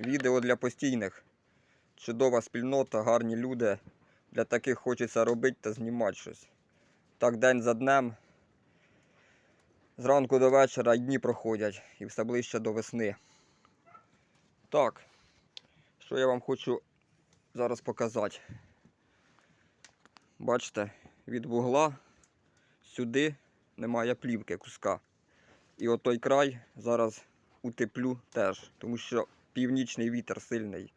Відео для постійних. Чудова спільнота, гарні люди. Для таких хочеться робити та знімати щось. Так день за днем. Зранку до вечора дні проходять і все ближче до весни. Так, що я вам хочу зараз показати. Бачите, від вугла сюди немає плівки куска. І отой край зараз утеплю теж, тому що північний вітер сильний,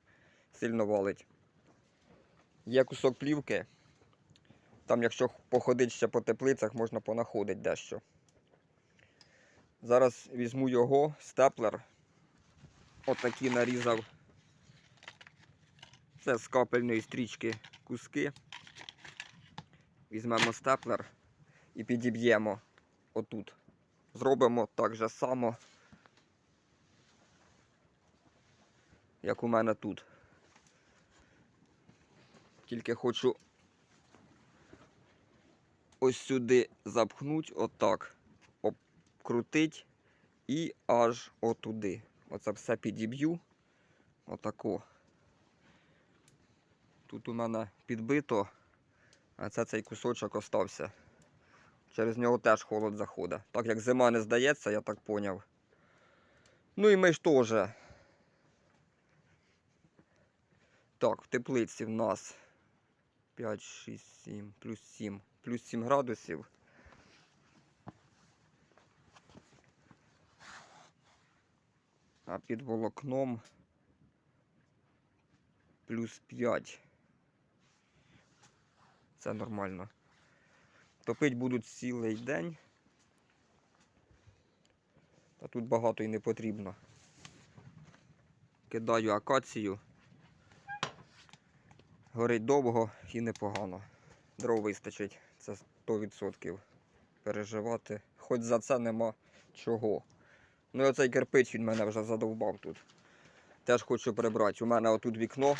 сильно валить. Є кусок плівки. Там, якщо походити ще по теплицях, можна понаходити дещо. Зараз візьму його, степлер. Отакі нарізав. Це з капельної стрічки куски. Візьмемо степлер і підіб'ємо отут. Зробимо так же само, як у мене тут. Тільки хочу ось сюди запхнуть, отак, обкрутить і аж отуди. Оце все підіб'ю. Отако. Тут у мене підбито, а це цей кусочок остався. Через нього теж холод заходить. Так як зима не здається, я так поняв. Ну і ми ж теж. Так, в теплиці в нас 5, 6, 7, плюс 7, плюс 7 градусів. А під волокном плюс 5. Це нормально. Топить будуть цілий день. Та тут багато і не потрібно. Кидаю акацію. Горить довго і непогано. Дров вистачить, це 100%. Переживати. Хоч за це нема чого. Ну і оцей кирпич він мене вже задовбав тут. Теж хочу прибрати. У мене отут вікно.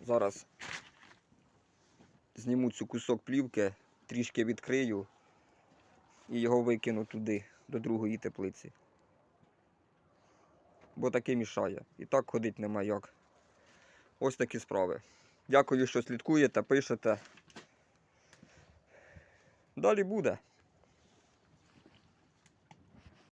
Зараз зніму цю кусок плівки, трішки відкрию і його викину туди, до другої теплиці. Бо таке мішає. І так ходить нема як. Ось такі справи. Дякую, що слідкуєте, пишете. Далі буде.